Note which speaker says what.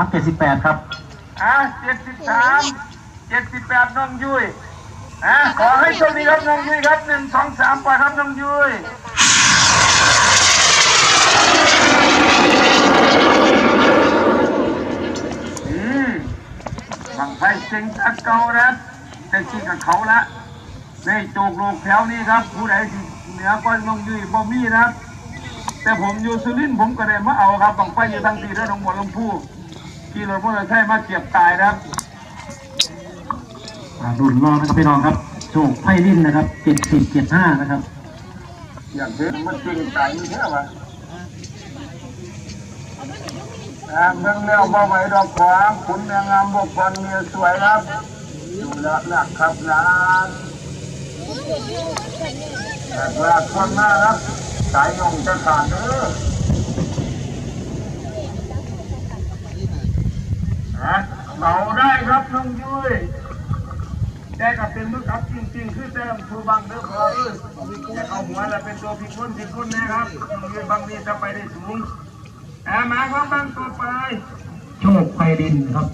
Speaker 1: ครับเจ็ดสิบแปดครับ
Speaker 2: อะเจ็ดสิบสามเจ็ดสิบแปดน้องยุ้ยอะขอให้โชคดีครับน้องยุ้ยครับหนึ่งสองสามไปครับน้องยุ้ยอืมบังไฟเซ็งตัดเก่านะแต่จริงกับเขาละในโจกโลกแถวนี้ครับ ผู้ใดเหนือก็น้องยุ้ยบ่มีนะครับ แต่ผมอยู่สุรินทร์ผมก็ได้มาเอาครับบังไฟอยู่ทั้งสี่ด้วยน้องหมดลำพู ขี่รถมอเตอร์ไซค์มาเก็บตายนะครับ
Speaker 1: อ่ารุ่นรอนะครับพี่น้องครับโชคไพ่ลิ้นนะครับเจ็ดสิบเจ็ดห้านะครับ
Speaker 2: อย่างเช่นมันจริงใจอยู่แค่วะอ่าเมืองเลี้ยวบ่ไหวดอกขวางขุนเมียงามบกบอลเมียสวยครับอยู่ละหนักครับนะแต่ลาคนมากครับสายยงจะขาดเด้อฮะ เมาได้ครับน้องยุ้ยแต่ก็เป็นมือกับจริงๆ คือแต่ทูบังเด้อพอเออแต่เอาหัวแล้วเป็นตัวพิกลพิกลนะครับยืนบางนี้จะไปได้สูงแต่มาครับบางตัวไป
Speaker 1: โชคไพดินครับ